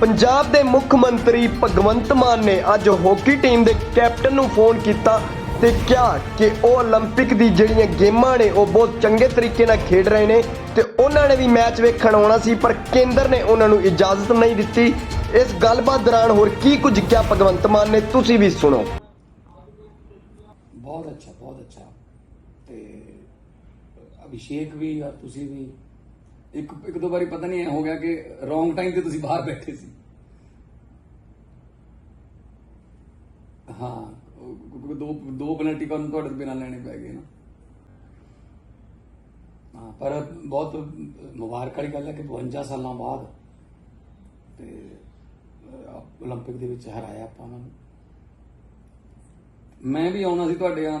ਪੰਜਾਬ ਦੇ ਮੁੱਖ ਮੰਤਰੀ ਭਗਵੰਤ ਮਾਨ ਨੇ ਅੱਜ ਹਾਕੀ ਟੀਮ ਦੇ ਕੈਪਟਨ ਨੂੰ ਫੋਨ ਕੀਤਾ ਤੇ ਕਿਹਾ ਕਿ ਉਹ 올림픽 ਦੀ ਜਿਹੜੀਆਂ ਗੇਮਾਂ ਨੇ ਉਹ ਬਹੁਤ ਚੰਗੇ ਤਰੀਕੇ ਨਾਲ ਖੇਡ ਰਹੇ ਨੇ ਤੇ ਉਹਨਾਂ ਨੇ ਵੀ ਮੈਚ ਵੇਖਣ ਆਉਣਾ ਸੀ ਪਰ ਕੇਂਦਰ ਨੇ ਉਹਨਾਂ ਨੂੰ ਇਜਾਜ਼ਤ ਨਹੀਂ ਦਿੱਤੀ ਇਸ ਗੱਲਬਾਤ ਦੌਰਾਨ ਹੋਰ ਕੀ ਕੁਝ ਕਿਹਾ ਭਗਵੰਤ ਮਾਨ ਨੇ ਤੁਸੀਂ ਵੀ ਸੁਣੋ ਬਹੁਤ ਅੱਛਾ ਬਹੁਤ ਅੱਛਾ ਤੇ ਅਭਿਸ਼ੇਕ ਵੀ ਔਰ ਤੁਸੀਂ ਵੀ ਇੱਕ ਇੱਕ ਦੋ ਵਾਰੀ ਪਤਾ ਨਹੀਂ ਐ ਹੋ ਗਿਆ ਕਿ ਰੋਂਗ ਟਾਈਮ ਤੇ ਤੁਸੀਂ ਬਾਹਰ ਬੈਠੇ ਸੀ ਹਾਂ ਉਹ- ਕਿਉਂਕਿ ਦੋ ਦੋ ਪੈਨਲਟੀ ਕਾਰਨ ਤੁਹਾਡੇ ਬਿਨਾਂ ਲੈਣੇ ਪੈ ਗਏ ਨਾ ਹਾਂ ਪਰ ਬਹੁਤ ਮੁਬਾਰਕ ਵਾਲੀ ਗੱਲ ਹੈ ਕਿ 52 ਸਾਲਾਂ ਬਾਅਦ ਤੇ ਅਹ, 올림픽 ਦੇ ਵਿੱਚ ਹਰਾਇਆ ਆਪਾਂ ਉਹਨਾਂ ਨੂੰ ਮੈਂ ਵੀ ਆਉਣਾ ਸੀ ਤੁਹਾਡੇ ਆ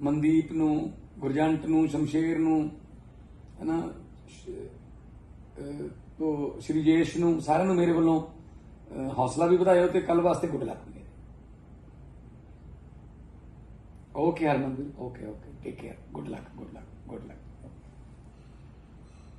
ਮਨਦੀਪ ਨੂੰ ਗੁਰਜੰਟ ਨੂੰ ਸ਼ਮਸ਼ੇਰ ਨੂੰ ਹੈਨਾ ਸ਼- ਅਹ, ਤੋ ਸ਼੍ਰੀ ਨੂੰ ਸਾਰਿਆਂ ਨੂੰ ਮੇਰੇ ਵੱਲੋਂ ਹੌਸਲਾ ਵੀ ਵਧਾਇਓ ਤੇ ਕੱਲ ਵਾਸਤੇ ਗੁੱਡ ਲੱਕ ਮੇਰੇ। Okay Harmanveer okay okay take care good luck good luck good luck